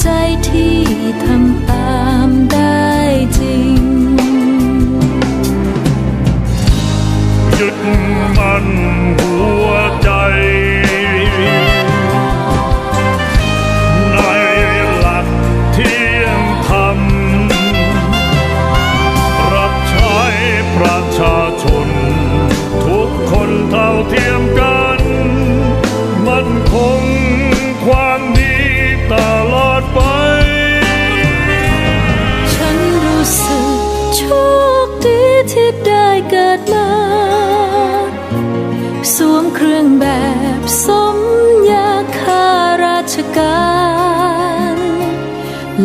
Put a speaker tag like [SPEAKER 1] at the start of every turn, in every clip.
[SPEAKER 1] ใจที่ทำ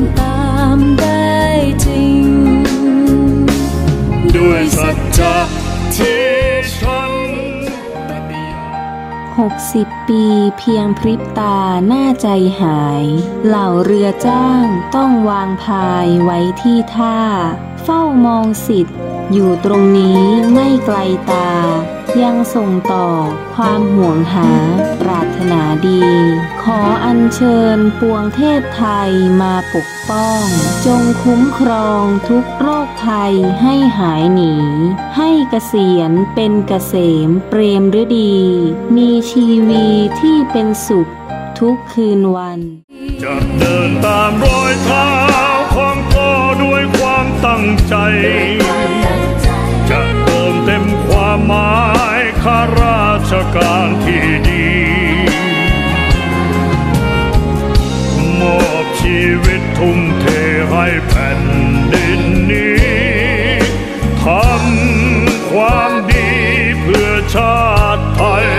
[SPEAKER 1] ำตามได้จริง
[SPEAKER 2] ด้วยสัจจะที่ฉันปฏิญาณ
[SPEAKER 3] 60 ปีเพียงพริบตาหน้าใจหาย เหล่าเรือจ้างต้องวางพายไว้ที่ท่า เฝ้ามองสิทธิ์อยู่ตรงนี้ไม่ไกลตา ยังส่งต่อความห่วงหาปรารถนาดี ขออัญเชิญปวงเทพไทยมาปกป้อง จงคุ้มครองทุกโรคภัยให้หายหนี ให้เกษียณเป็นเกษมเปรมฤดี มีชีวีที่เป็นสุขทุกคืนวัน
[SPEAKER 2] จะเดินตามรอยเท้าของพ่อด้วยความตั้งใจ ชีวิตทุ่มเทให้แผ่นดินนี้ทำความดีเพื่อชาติไทย